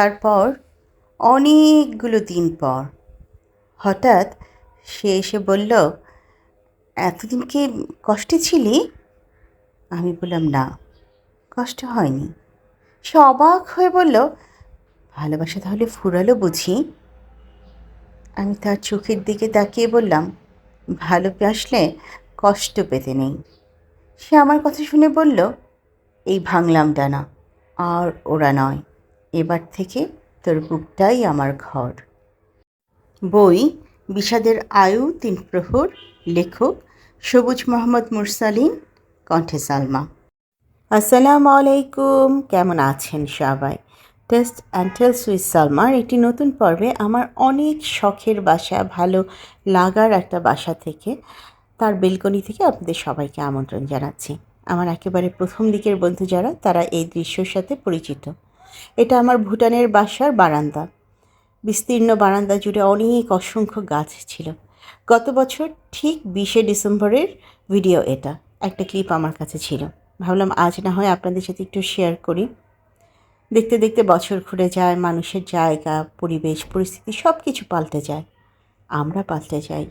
তারপর অনেকগুলো দিন পর হঠাৎ সে এসে বলল, এতদিন কি কষ্টে ছিলি? আমি বললাম, না, কষ্ট হয়নি। সে অবাক হয়ে বলল, ভালোবাসা তাহলে ফুরালো বুঝি? আমি তার চোখের দিকে তাকিয়ে বললাম ভালোবাসলে কষ্ট পেতে নেই? সে আমার কথা শুনে বলল, এই ভাঙলাম ডানা আর ওরা নয়। এবার থেকে তোর বুকটাই আমার ঘর। বই, বিষাদের আয়ু তিন প্রহর, লেখক সবুজ মোহাম্মদ মুরসালিন, কণ্ঠে সালমা। আসসালামু আলাইকুম, কেমন আছেন সবাই? টেস্ট অ্যান্ড টেলস উইথ সালমার একটি নতুন পর্বে আমার অনেক শখের বাসা, ভালো লাগার একটা বাসা থেকে, তার বেলকনি থেকে আপনাদের সবাইকে আমন্ত্রণ জানাচ্ছি। আমার একেবারে প্রথম দিকের বন্ধু যারা, তারা এই দৃশ্যর সাথে পরিচিত। এটা আমার ভুটানের বাসার বারান্দা। বিস্তীর্ণ বারান্দা জুড়ে অনেক অসংখ্য গাছ ছিল। গত বছর ঠিক বিশে ডিসেম্বরের ভিডিও এটা, একটা ক্লিপ আমার কাছে ছিল। ভাবলাম আজ না হয় আপনাদের সাথে একটু শেয়ার করি। দেখতে দেখতে বছর ঘুরে যায়, মানুষের জায়গা, পরিবেশ, পরিস্থিতি সব কিছু পাল্টে যায়। আমরা পাল্টে যাই।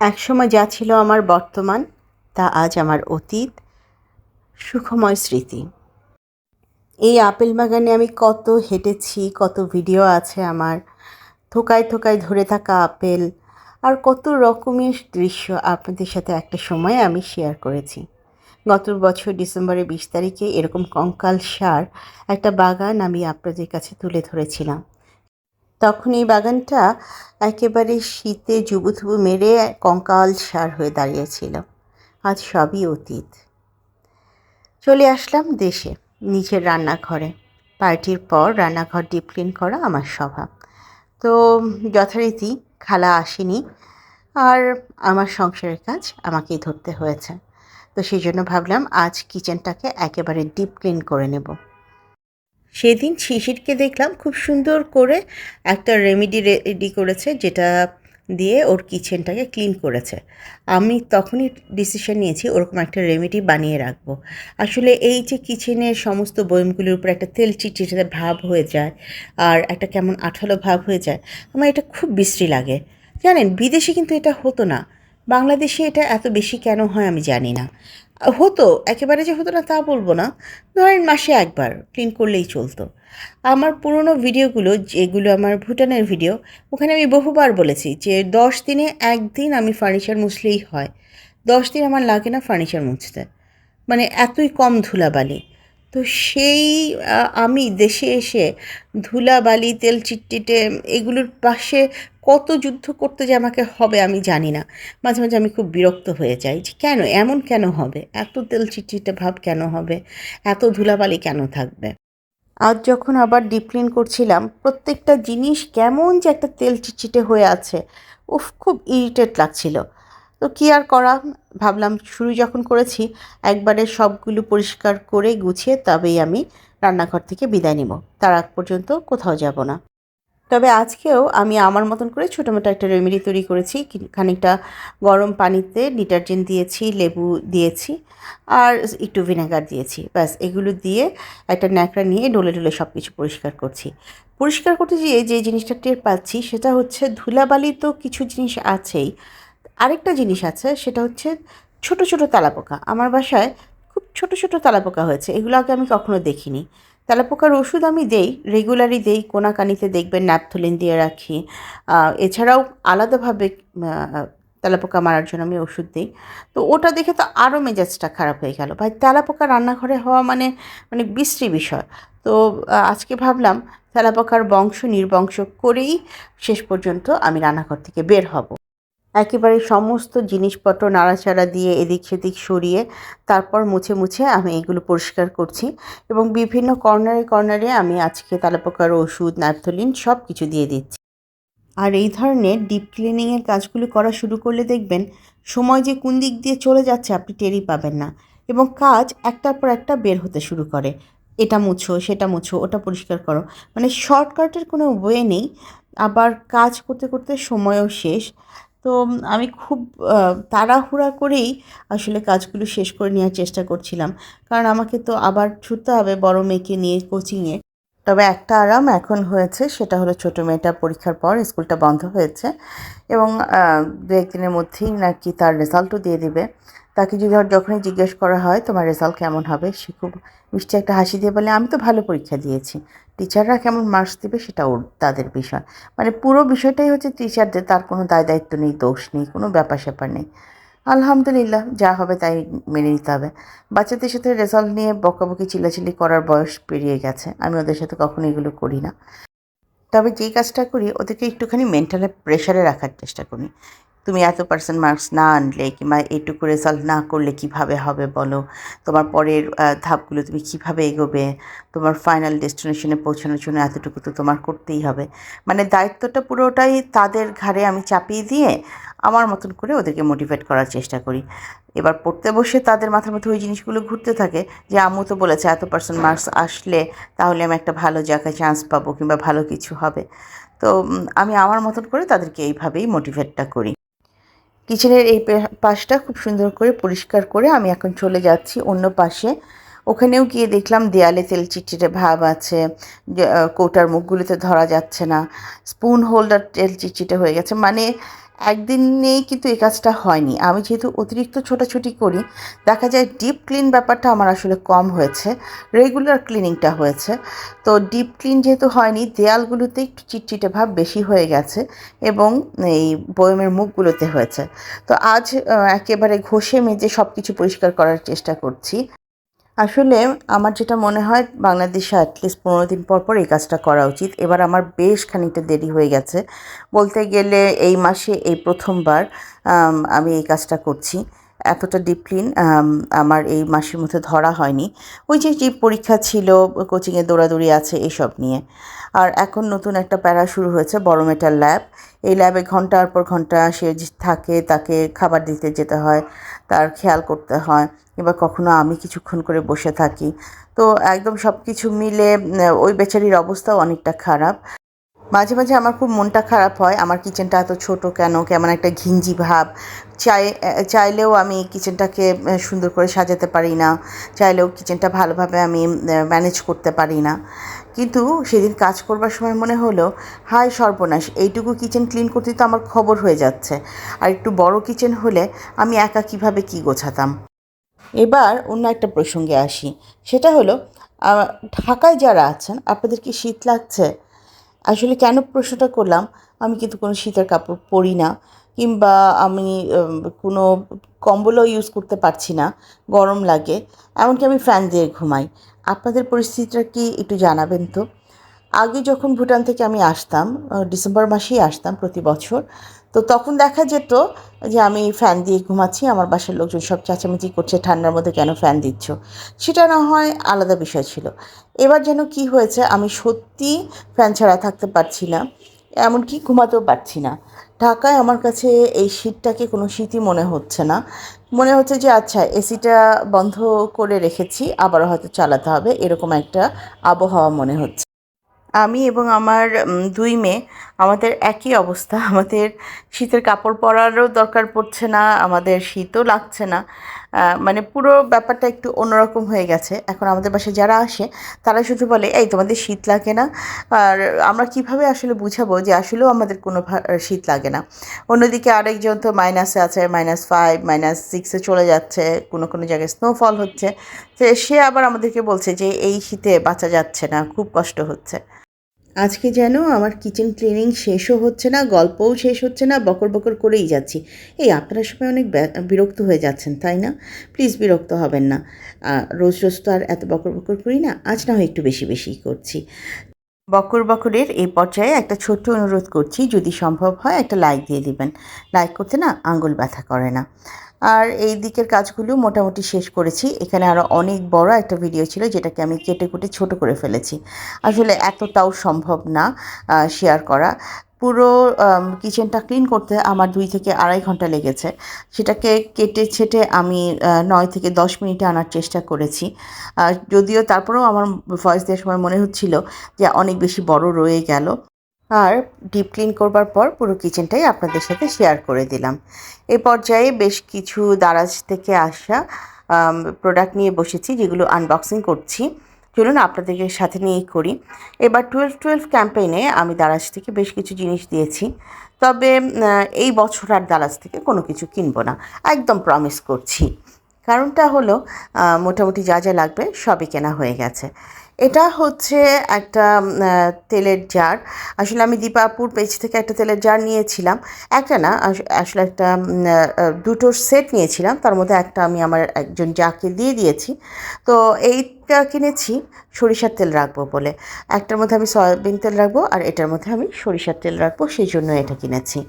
একসময় যা ছিল আমার বর্তমান, তা আজ আমার অতীত, সুখময় স্মৃতি। এই আপেল বাগানে আমি কত হেঁটেছি, কত ভিডিও আছে আমার। থোকায় থোকায় ধরে থাকা আপেল আর কত রকমের দৃশ্য আপনাদের সাথে একটা সময় আমি শেয়ার করেছি। গত বছর ডিসেম্বরের বিশ তারিখে এরকম কঙ্কাল সার একটা বাগান আমি আপনাদের কাছে তুলে ধরেছিলাম। তখন এই বাগানটা একেবারে শীতে জুবুথুবু মেরে কঙ্কাল সার হয়ে দাঁড়িয়েছিল। আজ সবই অতীত। চলে আসলাম দেশে। নিজের রান্নাঘরে। পার্টির পর রান্নাঘর ডিপ ক্লিন করা আমার স্বভাব। তো যথারীতি খালা আসেনি আর আমার সংসারের কাজ আমাকেই ধরতে হয়েছে। তো সেই জন্য ভাবলাম আজ কিচেনটাকে একেবারে ডিপ ক্লিন করে নেব। সেদিন শিশিরকে দেখলাম খুব সুন্দর করে একটা রেমেডি রেডি করেছে যেটা দিয়ে ওর কিচেনটাকে ক্লিন করেছে। আমি তখনই ডিসিশন নিয়েছি ওরকম একটা রেমেডি বানিয়ে রাখব। আসলে এই যে কিচেনের সমস্ত বয়মগুলির উপর একটা তেল চিটচিটে ভাব হয়ে যায় আর একটা কেমন আঠালো ভাব হয়ে যায়, আমার এটা খুব বিশ্রী লাগে। জানেন, বিদেশে কিন্তু এটা হতো না। বাংলাদেশে এটা এত বেশি কেন হয় আমি জানি না। হতো, একেবারে যে হতো না তা বলব না। ধরেন মাসে একবার ক্লিন করলেই চলতো। আমার পুরনো ভিডিওগুলো, যেগুলো আমার ভুটানের ভিডিও, ওখানে আমি বহুবার বলেছি যে দশ দিনে একদিন আমি ফার্নিচার মুছলেই হয়। দশ দিন আমার লাগে না ফার্নিচার মুছতে। মানে এতই কম ধুলাবালি। তো সেই আমি দেশে এসে ধুলাবালি তেল চিটটিটে এগুলোর পাশে কত যুদ্ধ করতে যে আমাকে হবে আমি জানি না। মাঝে মাঝে আমি খুব বিরক্ত হয়ে যাই যে কেন, এমন কেন হবে? এত তেল চিটচিটে ভাব কেন হবে? এত ধুলাবালি কেন থাকবে? আজ যখন আবার ডিপ ক্লিন করছিলাম, প্রত্যেকটা জিনিস কেমন যে একটা তেল চিটচিটে হয়ে আছে, উফ, খুব ইরিটেট লাগছিল। তো কী আর করা? ভাবলাম শুরু যখন করেছি, একবারে সবগুলো পরিষ্কার করে গুছিয়ে তবেই আমি রান্নাঘর থেকে বিদায় নিব। তার আগ পর্যন্ত কোথাও যাব না। তবে আজকেও আমি আমার মতন করে ছোটো মোটো একটা রেমেডি তৈরি করেছি। খানিকটা গরম পানিতে ডিটারজেন্ট দিয়েছি, লেবু দিয়েছি আর একটু ভিনেগার দিয়েছি। ব্যাস, এগুলো দিয়ে একটা ন্যাকড়া নিয়ে ডলে ডলে সব কিছু পরিষ্কার করছি। পরিষ্কার করতে গিয়ে যে জিনিসটা টের পাচ্ছি সেটা হচ্ছে ধুলাবালি তো কিছু জিনিস আছেই। আরেকটা জিনিস আছে, সেটা হচ্ছে ছোট ছোট তালাপোকা। আমার বাসায় খুব ছোট ছোট তালাপোকা হয়েছে, এগুলো আগে আমি কখনো দেখিনি। তেলাপোকার ওষুধ আমি দেই রেগুলারই দেই, কোনাকানিতে দেখবেন ন্যাপথলিন দিয়ে রাখি। এছাড়াও আলাদাভাবে তেলাপোকা মারার জন্য আমি ওষুধ দিই। তো ওটা দেখে তো আরও মেজাজটা খারাপ হয়ে গেল। ভাই, তেলাপোকা রান্নাঘরে হওয়া মানে মানে বিশ্রী বিষয়। তো আজকে ভাবলাম তেলাপোকার বংশ নির্বংশ করেই শেষ পর্যন্ত আমি রান্নাঘর থেকে বের হব। একেবারে সমস্ত জিনিসপত্র নাড়াচাড়া দিয়ে এদিক সেদিক সরিয়ে তারপর মুছে মুছে আমি এগুলো পরিষ্কার করছি এবং বিভিন্ন কর্নারে কর্নারে আমি আজকে তালাপোকার ওষুধ, ন্যাপথলিন সব কিছু দিয়ে দিচ্ছি। আর এই ধরনের ডিপ ক্লিনিংয়ের কাজগুলো করা শুরু করলে দেখবেন সময় যে কোন দিক দিয়ে চলে যাচ্ছে আপনি টেরই পাবেন না এবং কাজ একটার পর একটা বের হতে শুরু করে। এটা মুছো, সেটা মুছো, ওটা পরিষ্কার করো। মানে শর্টকাটের কোনো ওয়ে নেই। আবার কাজ করতে করতে সময়ও শেষ। তো আমি খুব তাড়াহুড়া করেই আসলে কাজগুলো শেষ করে নেওয়ার চেষ্টা করছিলাম। কারণ আমাকে তো আবার ছুটতে হবে বড় মেয়েকে নিয়ে কোচিংয়ে তবে একটা আরাম এখন হয়েছে, সেটা হলো ছোটো মেয়েটা পরীক্ষার পর স্কুলটা বন্ধ হয়েছে এবং দু একদিনের মধ্যেই নাকি তার রেজাল্টও দিয়ে দিবে। তাকে যদি আর যখনই জিজ্ঞেস করা হয়, তোমার রেজাল্ট কেমন হবে? সে খুব মিষ্টি একটা হাসি দিয়ে বলে, আমি তো ভালো পরীক্ষা দিয়েছি। টিচাররা কেমন মার্কস দেবে সেটা ওর, তাদের বিষয়। মানে পুরো বিষয়টাই হচ্ছে টিচারদের তার কোনো দায় দায়িত্ব নেই, দোষ নেই, কোনো ব্যাপার স্যাপার নেই। আলহামদুলিল্লাহ, যা হবে তাই মেনে নিতে হবে। বাচ্চাদের সাথে রেজাল্ট নিয়ে বকাবকি, চিল্লাচিল্লি করার বয়স পেরিয়ে গেছে। আমি ওদের সাথে কখনো এগুলো করি না। তবে যেই কাজটা করি, ওদেরকে একটুখানি মেন্টালে প্রেশারে রাখার চেষ্টা করি। তুমি এত পার্সেন্ট মার্কস না আনলে কিংবা এইটুকু রেজাল্ট না করলে কীভাবে হবে বলো? তোমার পরের ধাপগুলো তুমি কীভাবে এগোবে? তোমার ফাইনাল ডেস্টিনেশনে পৌঁছানোর জন্য এতটুকু তো তোমার করতেই হবে। মানে দায়িত্বটা পুরোটাই তাদের ঘাড়ে আমি চাপিয়ে দিয়ে আমার মতন করে ওদেরকে মোটিভেট করার চেষ্টা করি। এবার পড়তে বসে তাদের মাথার মধ্যে ওই জিনিসগুলো ঘুরতে থাকে যে, আম্মু তো বলেছে এত পার্সেন্ট মার্কস আসলে তাহলে আমি একটা ভালো জায়গায় চান্স পাবো কিংবা ভালো কিছু হবে। তো আমি আমার মতন করে তাদেরকে এইভাবেই মোটিভেটটা করি। কিচেনের এই পাশটা খুব সুন্দর করে পরিষ্কার করে আমি এখন চলে যাচ্ছি অন্য পাশে। ওখানেও গিয়ে দেখলাম দেয়ালে তেল চিটচিটে ভাব আছে কৌটার মুখগুলোতে ধরা যাচ্ছে না। স্পুন হোল্ডার তেল চিটচিটে হয়ে গেছে। মানে একদিনেই কিন্তু এই কাজটা হয়নি। আমি যেহেতু অতিরিক্ত ছোটাছুটি করি, দেখা যায় ডিপ ক্লিন ব্যাপারটা আমার আসলে কম হয়েছে। রেগুলার ক্লিনিংটা হয়েছে। তো ডিপ ক্লিন যেহেতু হয়নি, দেয়ালগুলোতে একটু চিটচিটে ভাব বেশি হয়ে গেছে এবং এই বয়মের মুখগুলোতে হয়েছে। তো আজ একেবারে ঘষে মেজে সব কিছু পরিষ্কার করার চেষ্টা করছি। আসলে আমার যেটা মনে হয়, বাংলাদেশে অ্যাটলিস্ট পনেরো দিন পর পর এই কাজটা করা উচিত। এবার আমার বেশ খানিকটা দেরি হয়ে গেছে। বলতে গেলে এই মাসে, এই প্রথমবার, আমি এই কাজটা করছি। এতটা ডিপ্লিন আমার এই মাসের মধ্যে ধরা হয়নি। ওই যে যে পরীক্ষা ছিল কোচিংয়ে দৌড়াদৌড়ি আছে, এসব নিয়ে। আর এখন নতুন একটা প্যারা শুরু হয়েছে বড় মেটার ল্যাব এই ল্যাবে ঘণ্টার পর ঘণ্টা সে থাকে, তাকে খাবার দিতে যেতে হয়, তার খেয়াল করতে হয়। কিংবা কখনো আমি কিছুক্ষণ করে বসে থাকি। তো একদম সব কিছু মিলে ওই বেচারির অবস্থাও অনেকটা খারাপ। মাঝে মাঝে আমার খুব মনটা খারাপ হয়। আমার কিচেনটা এত ছোট কেন? কেমন একটা ঘিঞ্জি ভাব। চাই চাইলেও আমি কিচেনটাকে সুন্দর করে সাজাতে পারি না। চাইলেও কিচেনটা ভালোভাবে আমি ম্যানেজ করতে পারি না। কিন্তু সেদিন কাজ করবার সময় মনে হলো, হায় সর্বনাশ, এইটুকু কিচেন ক্লিন করতে তো আমার খবর হয়ে যাচ্ছে। আর একটু বড় কিচেন হলে আমি একা কীভাবে কি গোছাতাম? এবার অন্য একটা প্রসঙ্গে আসি। সেটা হলো ঢাকায় যারা আছেন, আপনাদের কি শীত লাগছে? আসলে কেন প্রশ্নটা করলাম, আমি কিন্তু কোনো শীতের কাপড় পরি না, কিংবা আমি কোনো কম্বলও ইউজ করতে পারছি না, গরম লাগে, এমনকি আমি ফ্যান দিয়ে ঘুমাই। আপনাদের পরিস্থিতিটা কি একটু জানাবেন তো? আগে যখন ভুটান থেকে আমি আসতাম ডিসেম্বর মাসেই আসতাম প্রতি বছর তো তখন দেখা যেত যে আমি ফ্যান দিয়ে ঘুমাচ্ছি, আমার বাসার লোকজন সব চেঁচামেচি করছে, ঠান্ডার মধ্যে কেন ফ্যান দিচ্ছ? সেটা না হয় আলাদা বিষয় ছিল। এবার যেন কি হয়েছে, আমি সত্যি ফ্যান ছাড়া থাকতে পারছি না, এমনকি ঘুমাতেও পারছি না। ঢাকায় আমার কাছে এই শীতটাকে কোনো শীতই মনে হচ্ছে না। মনে হচ্ছে যে আচ্ছা এসিটা বন্ধ করে রেখেছি, আবারও হয়তো চালাতে হবে, এরকম একটা আবহাওয়া মনে হচ্ছে। আমি এবং আমার দুই মেয়ে, আমাদের একই অবস্থা। আমাদের শীতের কাপড় পরারও দরকার পড়ছে না, আমাদের শীতও লাগছে না। মানে পুরো ব্যাপারটা একটু অন্যরকম হয়ে গেছে। এখন আমাদের বাসায় যারা আসে, তারা শুধু বলে, এই, তোমাদের শীত লাগে না? আর আমরা কীভাবে আসলে বুঝাবো যে আসলেও আমাদের কোনো শীত লাগে না? অন্যদিকে আরেকজন তো মাইনাসে আছে মাইনাস ফাইভ মাইনাস সিক্সে চলে যাচ্ছে, কোনো কোনো জায়গায় স্নোফল হচ্ছে। সে আবার আমাদেরকে বলছে যে, এই শীতে বাঁচা যাচ্ছে না, খুব কষ্ট হচ্ছে। আজকে যেন আমার কিচেন ক্লিনিং শেষও হচ্ছে না, গল্পও শেষ হচ্ছে না, বকর বকর করেই যাচ্ছি। এই আপনারা সবাই অনেক বিরক্ত হয়ে যাচ্ছেন, তাই না? প্লিজ বিরক্ত হবেন না। রোজ রোজ তো আর এত বকর বকর করি না, আজ না হয় একটু বেশি বেশি করছি। বকর বকরের এই পর্যায়ে একটা ছোট্ট অনুরোধ করছি, যদি সম্ভব হয় একটা লাইক দিয়ে দিবেন। লাইক করতে না আঙ্গুল ব্যথা করে না। আর এই দিকের কাজগুলো মোটামুটি শেষ করেছি। এখানে আরও অনেক বড় একটা ভিডিও ছিল যেটাকে আমি কেটে কুটে ছোট করে ফেলেছি। আসলে এতটাও সম্ভব না শেয়ার করা। পুরো কিচেনটা ক্লিন করতে আমার দুই থেকে আড়াই ঘণ্টা লেগেছে। সেটাকে কেটে ছেটে আমি নয় থেকে দশ মিনিটে আনার চেষ্টা করেছি। যদিও তারপরেও আমার ভয়েস দেওয়ার সময় মনে হচ্ছিল যে অনেক বেশি বড় রয়ে গেল। আর ডিপ ক্লিন করবার পর পুরো কিচেনটাই আপনাদের সাথে শেয়ার করে দিলাম। এ পর্যায়ে বেশ কিছু দারাজ থেকে আসা প্রোডাক্ট নিয়ে বসেছি যেগুলো আনবক্সিং করছি। চলুন আপনাদেরকে সাথে নিয়েই করি। এবার টুয়েলভ টুয়েলভ ক্যাম্পেইনে আমি দারাজ থেকে বেশ কিছু জিনিস দিয়েছি। তবে এই বছর আর দারাজ থেকে কোনো কিছু কিনবো না। একদম প্রমিস করছি। কারণটা হলো মোটামুটি যা যা লাগবে সবই কেনা হয়ে গেছে। এটা হচ্ছে একটা তেলের জার আসলে আমি দীপাপুর পেজ থেকে একটা তেলের জার নিয়েছিলাম। একটা না, আস- আসলে একটা দুটোর সেট নিয়েছিলাম। তার মধ্যে একটা আমি আমার একজন যাকে দিয়ে দিয়েছি। তো এইটা কিনেছি, সরিষার তেল রাখব বলে। একটার মধ্যে আমি সয়াবিন তেল রাখব আর এটার মধ্যে আমি সরিষার তেল রাখব, সেই জন্য এটা কিনেছি।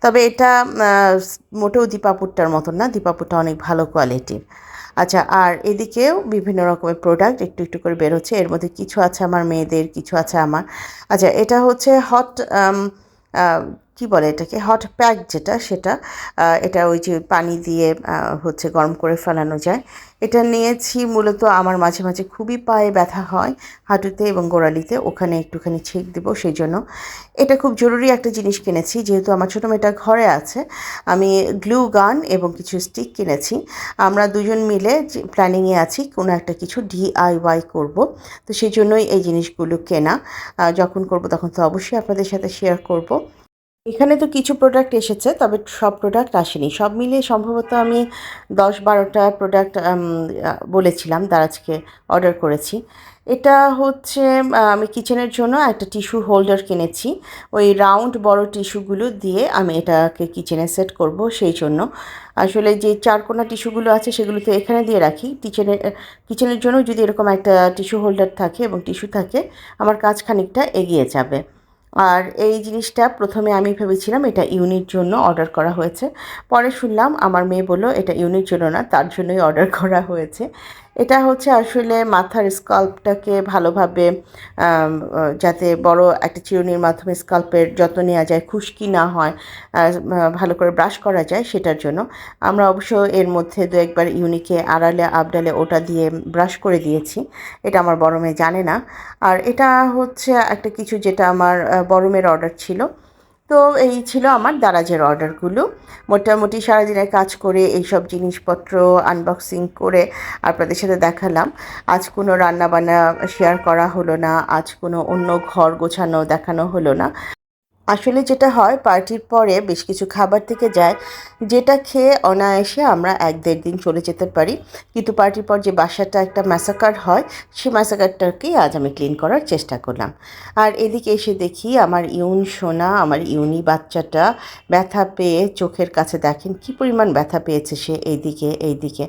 তবে এটা মোটেও দীপাপুরটার মতন না। দীপাপুরটা অনেক ভালো কোয়ালিটির আচ্ছা আর এদিকেও বিভিন্ন রকমের প্রোডাক্ট একটু একটু করে বেরোচ্ছে। এর মধ্যে কিছু আছে আমার মেয়েদের, কিছু আছে আমার। আচ্ছা এটা হচ্ছে হট কি বলে এটাকে? হট প্যাক যেটা, সেটা এটা ওই যে পানি দিয়ে হচ্ছে গরম করে ফেলানো যায়। এটা নিয়েছি মূলত আমার মাঝে মাঝে খুবই পায়ে ব্যথা হয় হাঁটুতে এবং গোড়ালিতে। ওখানে একটুখানি ছেঁক দেবো সেই জন্য এটা খুব জরুরি একটা জিনিস কিনেছি, যেহেতু আমার ছোটো মেয়েটা ঘরে আছে। আমি গ্লু গান এবং কিছু স্টিক কিনেছি। আমরা দুজন মিলে প্ল্যানিংয়ে আছি কোনো একটা কিছু ডিআইওয়াই করব। তো সেই জন্যই এই জিনিসগুলো কেনা। যখন করব তখন তো অবশ্যই আপনাদের সাথে শেয়ার করব। এখানে তো কিছু প্রোডাক্ট এসেছে, তবে সব প্রোডাক্ট আসেনি। সব মিলিয়ে সম্ভবত আমি দশ বারোটা প্রোডাক্ট বলেছিলাম দারাজকে অর্ডার করেছি। এটা হচ্ছে আমি কিচেনের জন্য একটা টিস্যু হোল্ডার কিনেছি। ওই রাউন্ড বড় টিস্যুগুলো দিয়ে আমি এটাকে কিচেনে সেট করব সেই জন্য। আসলে যে চারকোনা টিস্যুগুলো আছে সেগুলো তো এখানে দিয়ে রাখি। কিচেনের কিচেনের জন্য যদি এরকম একটা টিস্যু হোল্ডার থাকে এবং টিস্যু থাকে, আমার কাজ খানিকটা এগিয়ে যাবে। আর এই জিনিসটা প্রথমে আমি ভেবেছিলাম এটা ইউনির জন্য অর্ডার করা হয়েছে। পরে শুনলাম আমার মেয়ে বলল, এটা ইউনির জন্য না, তার জন্যই অর্ডার করা হয়েছে। এটা হচ্ছে আসলে মাথার স্কাল্পটাকে ভালোভাবে যাতে বড় একটা চিরুনির মাধ্যমে স্কাল্পের যত্ন নেওয়া যায়, খুশকি না হয় ভালো করে ব্রাশ করা যায় সেটার জন্য। আমরা অবশ্য এর মধ্যে দু একবার ইউনিকে আড়ালে, আবডালে ওটা দিয়ে ব্রাশ করে দিয়েছি, এটা আমার বড় মেয়ে জানে না। আর এটা হচ্ছে একটা কিছু যেটা আমার বড় মেয়ের অর্ডার ছিল। তো এই ছিল আমার দারাজের অর্ডারগুলো। মোটামুটি সারাদিনের কাজ করে এইসব জিনিসপত্র আনবক্সিং করে আপনাদের সাথে দেখালাম। আজ কোনো রান্নাবান্না শেয়ার করা হলো না, আজ কোনো অন্য ঘর গোছানো দেখানো হলো না। আসলে যেটা হয়, পার্টির পরে বেশ কিছু খাবার থেকে যায়, যেটা খেয়ে অনায়াসে আমরা এক দেড় দিন চলে যেতে পারি। কিন্তু পার্টির পর যে বাসাটা একটা ম্যাসাকার হয়, সেই ম্যাসাকারটাকেই আজ আমি ক্লিন করার চেষ্টা করলাম। আর এদিকে এসে দেখি আমার ইউন সোনা, আমার ইউনি বাচ্চাটা ব্যথা পেয়ে চোখের কাছে দেখেন কি পরিমাণ ব্যথা পেয়েছে সে এইদিকে এইদিকে।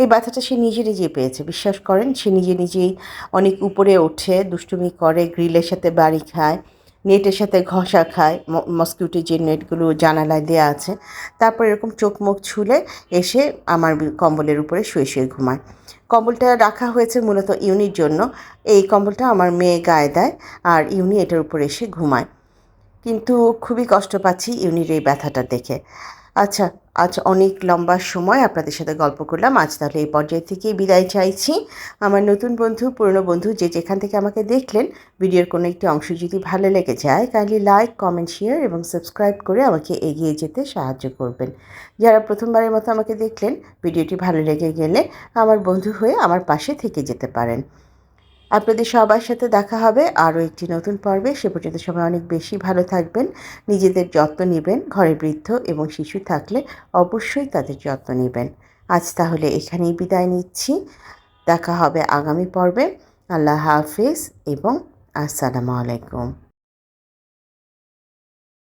এই ব্যথাটা সে নিজে নিজেই পেয়েছে, বিশ্বাস করেন? সে নিজে নিজেই অনেক উপরে ওঠে, দুষ্টুমি করে, গ্রিলের সাথে বাড়ি খায়। নেটের সাথে ঘষা খায় মস্কিউটি যে নেটগুলো জানালায় দেওয়া আছে, তারপর এরকম চোখ মুখ ছুলে এসে আমার কম্বলের উপরে শুয়ে শুয়ে ঘুমায়। কম্বলটা রাখা হয়েছে মূলত ইউনির জন্য, এই কম্বলটা আমার মেয়ে গায়ে দেয় আর ইউনি এটার উপরে এসে ঘুমায়। কিন্তু খুবই কষ্ট পাচ্ছি ইউনির এই ব্যথাটা দেখে। আচ্ছা আজ অনেক লম্বা সময় আপনাদের সাথে গল্প করলাম। আজ তাহলে এই পর্যায়ে থেকেই বিদায় চাইছি। আমার নতুন বন্ধু, পুরনো বন্ধু যে যেখান থেকে আমাকে দেখলেন, ভিডিওর কোনো একটি অংশ যদি ভালো লেগে যায় কাইন্ডলি লাইক কমেন্ট শেয়ার এবং সাবস্ক্রাইব করে আমাকে এগিয়ে যেতে সাহায্য করবেন। যারা প্রথমবারের মতো আমাকে দেখলেন, ভিডিওটি ভালো লেগে গেলে আমার বন্ধু হয়ে আমার পাশে থেকে যেতে পারেন। আপনাদের সবার সাথে দেখা হবে আরও একটি নতুন পর্বে। সে পর্যন্ত সবাই অনেক বেশি ভালো থাকবেন, নিজেদের যত্ন নেবেন, ঘরে বৃদ্ধ এবং শিশু থাকলে অবশ্যই তাদের যত্ন নেবেন। আজ তাহলে এখানেই বিদায় নিচ্ছি। দেখা হবে আগামী পর্বে। আল্লাহ হাফিজ এবং আসসালামু আলাইকুম।